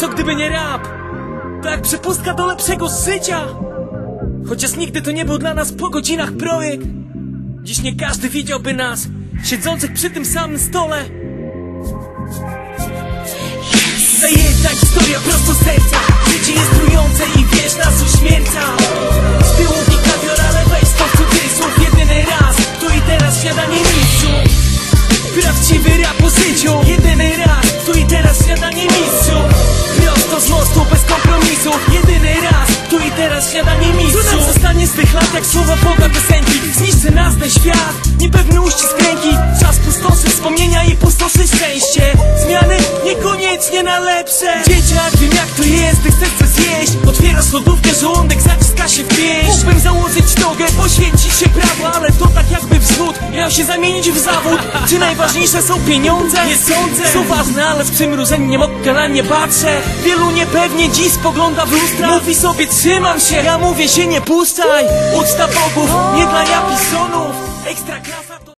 Co gdyby nie rap? Tak przepustka do lepszego życia. Chociaż nigdy to nie był dla nas po godzinach projekt. Dziś nie każdy widziałby nas Siedzących przy tym samym stole. Zajeżdża historia prosto serca. Życie jest trujące i wiesz nas uśmierca. Z tyłu kawior, ale weź to cudzysłów Jedyny raz, tu i teraz śniadanie mistrzu. Prawdziwy rap o życiu teraz śniadanie mistrzu. Tu nam zostanie z tych lat jak słowa Boga piosenki Zniszczy nas ten świat, niepewny uścisk ręki. Czas pustoszy wspomnienia i pustoszy szczęście. Zmiany niekoniecznie na lepsze Dzieciak, wiem jak to jest, gdy chcesz coś zjeść. Otwierasz lodówkę, żołądek zaciska się w pięść Mógłbym założyć nogę, poświęcić się prawo Ale to tak jakby wzwód. Miał się zamienić w zawód. Czy najważniejsze są pieniądze? Nie sądzę. Są ważne, ale z przymrużeniem oka na nie patrzę. Wielu niepewnie dziś spogląda w lustra. Mówi sobie trzymam się, ja mówię się nie puszczaj. Uczta bogów, nie dla japisonów Ekstra klasa